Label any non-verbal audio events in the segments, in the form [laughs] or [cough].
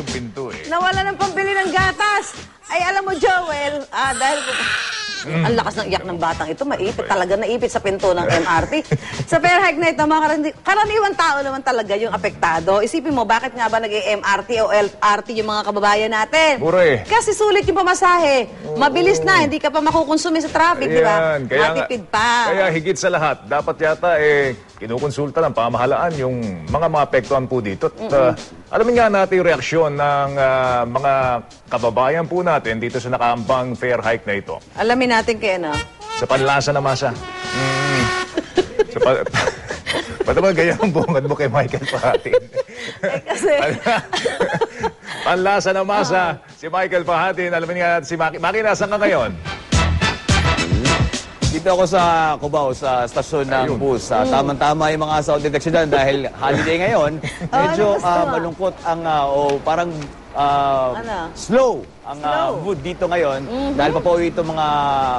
yung pinto eh. Nawala ng pambili ng gatas. Ay, alam mo, Joel, ah, dahil... Ang lakas ng iyak ng batang ito, maipit talaga, naipit sa pinto ng MRT. sa fair hike na ito, mga karani- karaniwang tao naman talaga yung apektado. Isipin mo, bakit nga ba nag-MRT o LRT yung mga kababayan natin? Puro eh. Kasi sulit yung pamasahe. Mabilis na, hindi ka pa makukonsumi sa traffic, di ba? Matipid pa. Kaya higit sa lahat, dapat yata eh, kinukonsulta ng pamahalaan yung mga maapektuhan po dito. At uh, alamin nga natin yung reaksyon ng ah, mga kababayan po natin dito sa nakaambang fair hike na ito. Alamin natin kay ano. Sa panlasa na masa. Mm. sa pa... [laughs] Ba't naman ganyan ang bungad mo kay Michael Pahatin? Eh, kasi... [laughs] Panlasa na masa, si Michael Pahatin. Alamin nga natin si Maki. Maki, nasan ka ngayon? Dito ako sa Cubao, sa stasyon ng Ayun. bus. Ah, Tama-tama yung mga sound detection dyan dahil holiday ngayon. [laughs] Medyo ano gusto ah, malungkot ang, ah, o parang ah, Ano? slow ang ah, Slow. mood dito ngayon. Dahil papauwi itong mga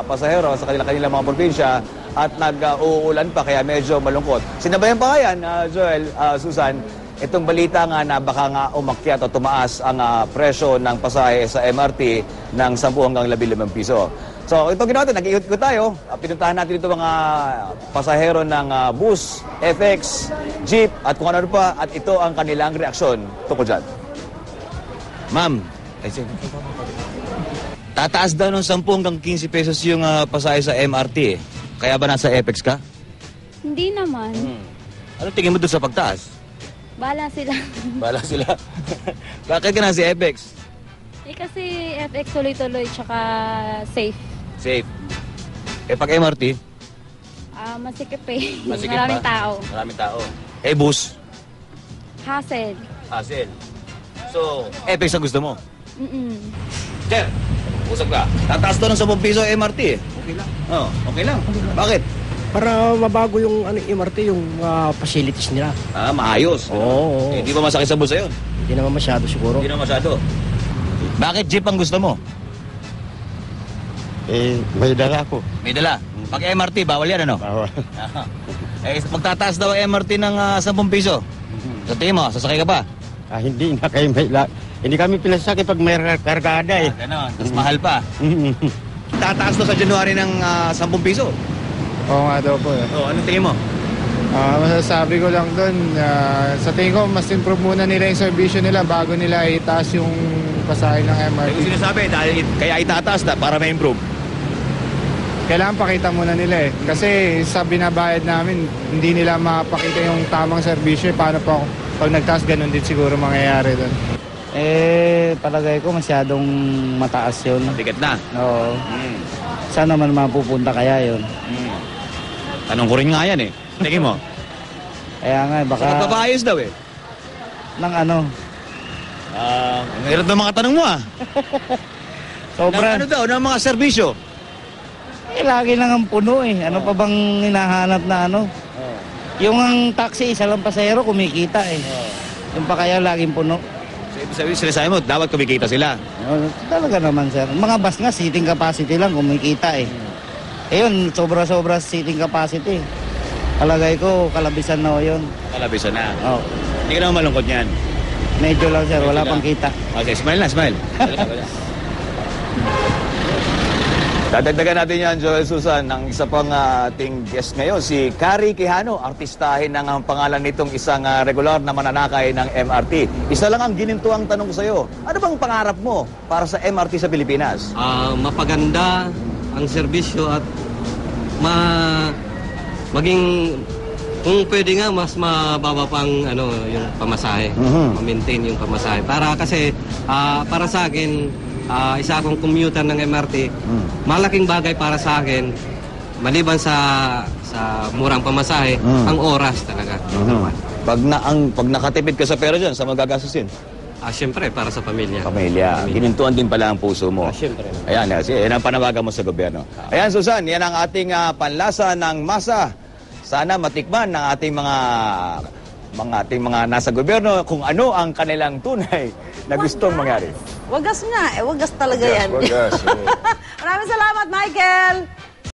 pasahero sa kanila-kanila mga probinsya at nag-uulan pa kaya medyo malungkot. Sinabayan pa nga yan, ah, Joel, ah, Susan, itong balita nga na baka nga umakyat o tumaas ang ah, presyo ng pasahe sa MRT ng 10 hanggang 15 piso. So, ito ginawa natin, nag-iikot tayo. Ah, pinuntahan natin dito mga pasahero ng ah, bus, FX, jeep, at kung ano pa. At ito ang kanilang reaksyon tungkol dyan. Ma'am, ay, sige. tataas daw ng 10 hanggang 15 pesos yung ah, pasahe sa MRT eh. Kaya ba nasa FX ka? Hindi naman. Ano tingin mo doon sa pagtaas? Bala sila. [laughs] Bala sila. [laughs] Bakit ka nasa FX? eh kasi FX tuloy-tuloy tsaka safe. Safe. Eh pag MRT, Ah, masikip eh. [laughs] masikip Maraming ba? tao. Maraming tao. Eh bus, Hassle. hassle. So, FX ang gusto mo? Mm-mm. Sir, usap ka. Tataas daw ng 10 piso MRT eh. Okay lang. Oo, okay lang. Bakit? Para mabago yung ano, MRT, yung mga facilities nila. Ah, maayos. Oo, oo. Eh, di ba masakit sa bulsa yun? Hindi naman masyado siguro. Hindi na masyado. Bakit jeep ang gusto mo? Eh, may dala ako. May dala. Pag MRT, bawal yan ano? Bawal. Ah. [laughs] eh, magtataas daw ang MRT ng ah, 10 piso. Sa tingin mo, sasakay ka pa? Ah, hindi na kayo may la... Hindi kami pinasakit pag may kar- kargada eh. Ganon. Tapos mahal pa. [laughs] Tataas daw sa January ng ah, 10 piso. Oo nga daw po eh. Oh, anong tingin mo? Ah, masasabi ko lang doon, ah, sa tingin ko, mas improve muna nila yung servisyo nila bago nila itaas yung pasahe ng Eh, MRT. sinasabi, dahil kaya itataas na para ma-improve. Kailangan pakita muna nila eh. Kasi sa binabayad namin, hindi nila mapakita yung tamang serbisyo. eh. Paano pa pag nagtaas, ganun din siguro mangyayari doon. Eh, palagay ko masyadong mataas yun. Ticket na. Oo. Mm. Saan naman mapupunta kaya yun? Mm. Tanong ko rin nga yan eh. Tingin mo? [laughs] Kaya nga, baka Baka magpapaayos daw eh. ng ano, Ah, ang hirap ng mga tanong mo ah. [laughs] sobra. Ng ano daw, ng mga serbisyo. Eh, lagi lang ang puno eh. Ano pa bang hinahanap na ano? Yung ang taxi, isa lang pasahero, kumikita eh. Yung pa kaya laging puno. So, ibig sabihin, sinasabi mo, dapat kumikita sila. Oh, talaga naman, sir. Mga bus nga, seating capacity lang, kumikita eh. Eh yun, sobra-sobra seating capacity. Palagay ko, kalabisan na o yun. Kalabisan na. Oh, Hindi ka naman malungkot niyan. medyo lang, sir. Wala Medyo pang lang. kita. Okay, smile na, smile. [laughs] Dadagdagan natin yan, Joel Susan, ng isa pang ah, ating guest ngayon, si Kari Quijano, artistahin ng ang pangalan nitong isang ah, regular na mananakay ng MRT. Isa lang ang ginintuang tanong ko sa'yo. Ano bang pangarap mo para sa MRT sa Pilipinas? Ah, mapaganda ang serbisyo at ma maging kung pwede nga mas mababa pang ano yung pamasahe, Mhm. ma-maintain yung pamasahe. Para kasi ah, para sa akin ah, isa akong commuter ng MRT, malaking bagay para sa akin maliban sa sa murang pamasahe, Mm. ang oras talaga. Pag, na, ang, pag nakatipid ka sa pera dyan, sa magagastusin? Ah, syempre para sa pamilya. Pamilya. Ginintuan din pala ang puso mo. Ah, syempre. Ayan, kasi yan ang panawagan mo sa gobyerno. Ayan, Susan, yan ang ating ah, panlasa ng masa. Sana matikman ng ating mga mga ating mga nasa gobyerno kung ano ang kanilang tunay na gustong mangyari. Wagas nga, eh, wagas talaga Wagas, yan. wagas, oo. [laughs] Maraming salamat, Michael!